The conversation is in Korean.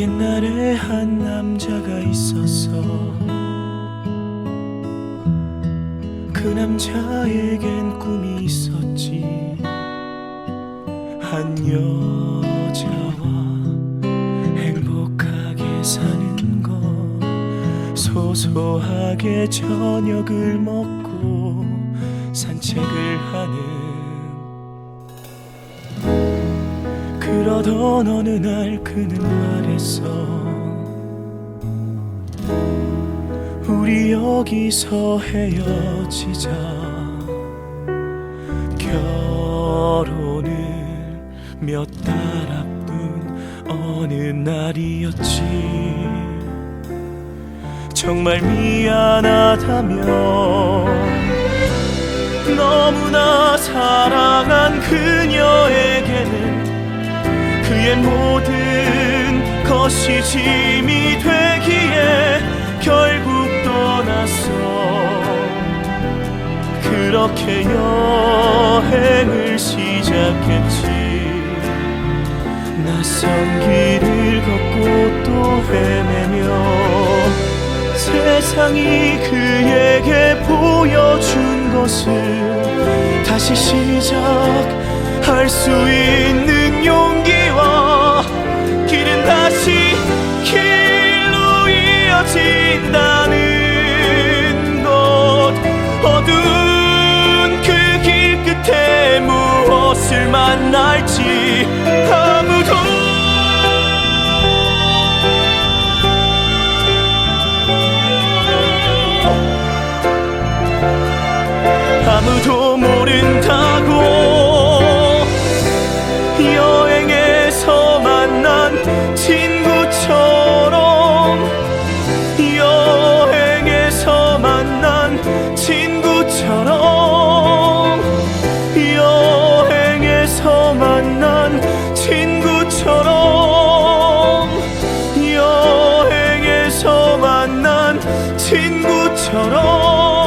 옛날에 한 남자가 있었어. 그 남자에겐 꿈이 있었지. 한 여자와 행복하게 사는 것 소소하게 저녁을 먹고 산책을 하는 그러던 어느 날 그는 말했어 우리 여기서 헤어지자. 결혼을 몇 달 앞둔 어느 날이었지. 정말 미안하다며 너무나 사랑한 그녀에게는 그의 모든 것이 짐이 되기에 결국 떠났어 그렇게 여행을 시작했지. 낯선 길을 걷고 또 헤매며 세상이 그에게 보여준 것을 다시 시작할 수 있는 길은 다시 길로 이어진다는 것 어두운 그 길 끝에 무엇을 만날지 여행에서 만난 친구처럼 여행에서 만난 친구처럼 여행에서 만난 친구처럼.